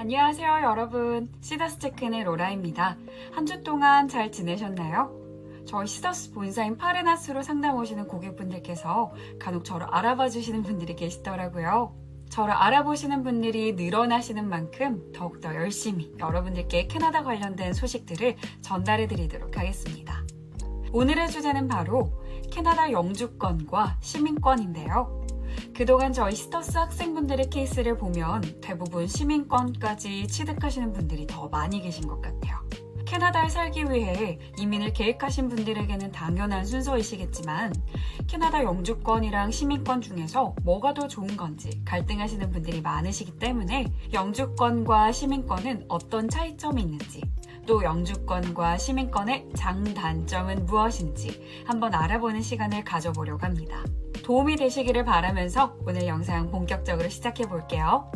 안녕하세요, 여러분. 시더스 체크의 로라입니다. 한 주 동안 잘 지내셨나요? 저희 시더스 본사인 파르나스로 상담 오시는 고객분들께서 간혹 저를 알아봐 주시는 분들이 계시더라고요. 저를 알아보시는 분들이 늘어나시는 만큼 더욱더 열심히 여러분들께 캐나다 관련된 소식들을 전달해 드리도록 하겠습니다. 오늘의 주제는 바로 캐나다 영주권과 시민권인데요. 그동안 저희 시터스 학생분들의 케이스를 보면 대부분 시민권까지 취득하시는 분들이 더 많이 계신 것 같아요. 캐나다에 살기 위해 이민을 계획하신 분들에게는 당연한 순서이시겠지만 캐나다 영주권이랑 시민권 중에서 뭐가 더 좋은 건지 갈등하시는 분들이 많으시기 때문에 영주권과 시민권은 어떤 차이점이 있는지 또 영주권과 시민권의 장단점은 무엇인지 한번 알아보는 시간을 가져보려고 합니다. 도움이 되시기를 바라면서 오늘 영상 본격적으로 시작해 볼게요.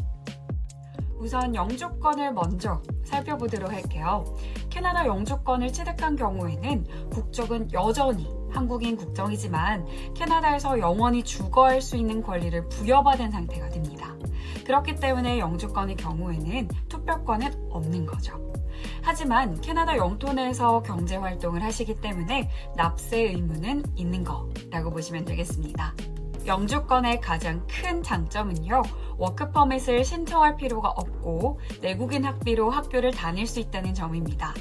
우선 영주권을 먼저 살펴보도록 할게요. 캐나다 영주권을 취득한 경우에는 국적은 여전히 한국인 국적이지만 캐나다에서 영원히 주거할 수 있는 권리를 부여받은 상태가 됩니다. 그렇기 때문에 영주권의 경우에는 투표권은 없는 거죠. 하지만 캐나다 영토 내에서 경제 활동을 하시기 때문에 납세 의무는 있는 거라고 보시면 되겠습니다. 영주권의 가장 큰 장점은요, 워크퍼밋을 신청할 필요가 없고 내국인 학비로 학교를 다닐 수 있다는 점입니다.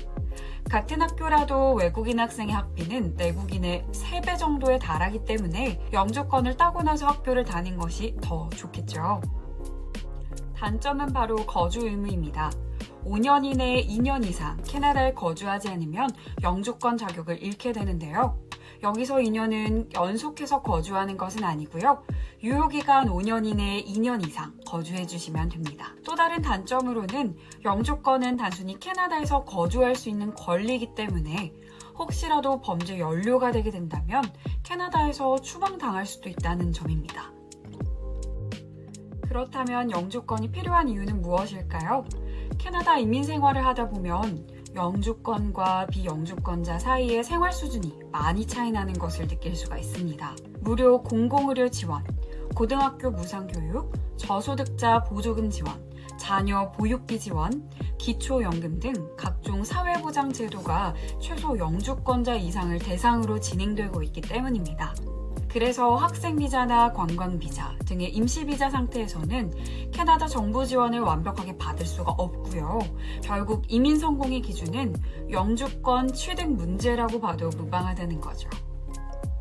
같은 학교라도 외국인 학생의 학비는 내국인의 3배 정도에 달하기 때문에 영주권을 따고 나서 학교를 다닌 것이 더 좋겠죠. 단점은 바로 거주 의무입니다. 5년 이내에 2년 이상 캐나다에 거주하지 않으면 영주권 자격을 잃게 되는데요. 여기서 2년은 연속해서 거주하는 것은 아니고요. 유효기간 5년 이내에 2년 이상 거주해 주시면 됩니다. 또 다른 단점으로는 영주권은 단순히 캐나다에서 거주할 수 있는 권리이기 때문에 혹시라도 범죄 연료가 되게 된다면 캐나다에서 추방당할 수도 있다는 점입니다. 그렇다면 영주권이 필요한 이유는 무엇일까요? 캐나다 이민 생활을 하다 보면 영주권과 비영주권자 사이의 생활 수준이 많이 차이 나는 것을 느낄 수가 있습니다. 무료 공공의료 지원, 고등학교 무상교육, 저소득자 보조금 지원, 자녀 보육비 지원, 기초연금 등 각종 사회보장 제도가 최소 영주권자 이상을 대상으로 진행되고 있기 때문입니다. 그래서 학생 비자나 관광 비자 등의 임시 비자 상태에서는 캐나다 정부 지원을 완벽하게 받을 수가 없고요. 결국 이민 성공의 기준은 영주권 취득 문제라고 봐도 무방하다는 거죠.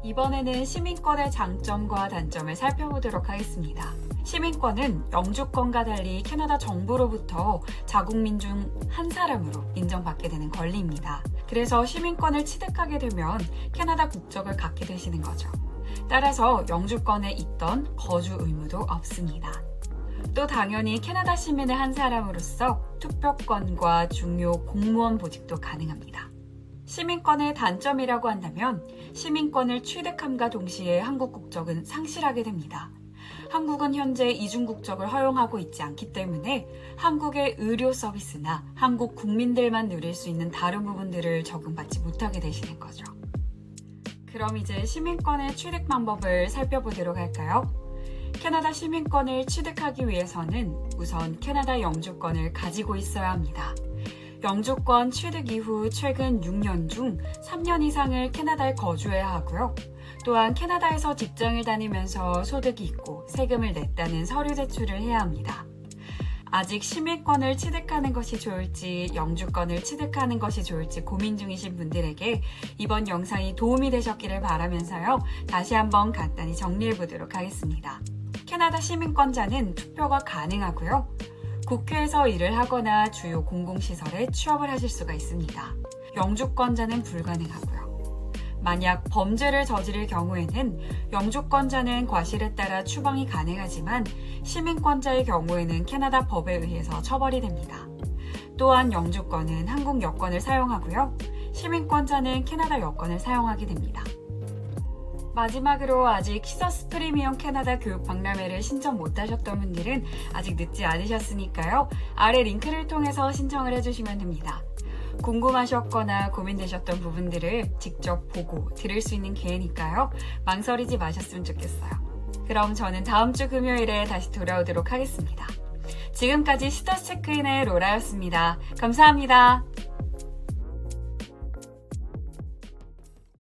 이번에는 시민권의 장점과 단점을 살펴보도록 하겠습니다. 시민권은 영주권과 달리 캐나다 정부로부터 자국민 중 한 사람으로 인정받게 되는 권리입니다. 그래서 시민권을 취득하게 되면 캐나다 국적을 갖게 되시는 거죠. 따라서 영주권에 있던 거주 의무도 없습니다. 또 당연히 캐나다 시민의 한 사람으로서 투표권과 중요 공무원 보직도 가능합니다. 시민권의 단점이라고 한다면 시민권을 취득함과 동시에 한국 국적은 상실하게 됩니다. 한국은 현재 이중 국적을 허용하고 있지 않기 때문에 한국의 의료 서비스나 한국 국민들만 누릴 수 있는 다른 부분들을 적용받지 못하게 되시는 거죠. 그럼 이제 시민권의 취득 방법을 살펴보도록 할까요? 캐나다 시민권을 취득하기 위해서는 우선 캐나다 영주권을 가지고 있어야 합니다. 영주권 취득 이후 최근 6년 중 3년 이상을 캐나다에 거주해야 하고요. 또한 캐나다에서 직장을 다니면서 소득이 있고 세금을 냈다는 서류 제출을 해야 합니다. 아직 시민권을 취득하는 것이 좋을지 영주권을 취득하는 것이 좋을지 고민 중이신 분들에게 이번 영상이 도움이 되셨기를 바라면서요. 다시 한번 간단히 정리해 보도록 하겠습니다. 캐나다 시민권자는 투표가 가능하고요. 국회에서 일을 하거나 주요 공공시설에 취업을 하실 수가 있습니다. 영주권자는 불가능하고요. 만약 범죄를 저지를 경우에는 영주권자는 과실에 따라 추방이 가능하지만 시민권자의 경우에는 캐나다 법에 의해서 처벌이 됩니다. 또한 영주권은 한국 여권을 사용하고요. 시민권자는 캐나다 여권을 사용하게 됩니다. 마지막으로 아직 시서스 프리미엄 캐나다 교육 박람회를 신청 못 하셨던 분들은 아직 늦지 않으셨으니까요. 아래 링크를 통해서 신청을 해주시면 됩니다. 궁금하셨거나 고민되셨던 부분들을 직접 보고 들을 수 있는 기회니까요. 망설이지 마셨으면 좋겠어요. 그럼 저는 다음 주 금요일에 다시 돌아오도록 하겠습니다. 지금까지 스터스 체크인의 로라였습니다. 감사합니다.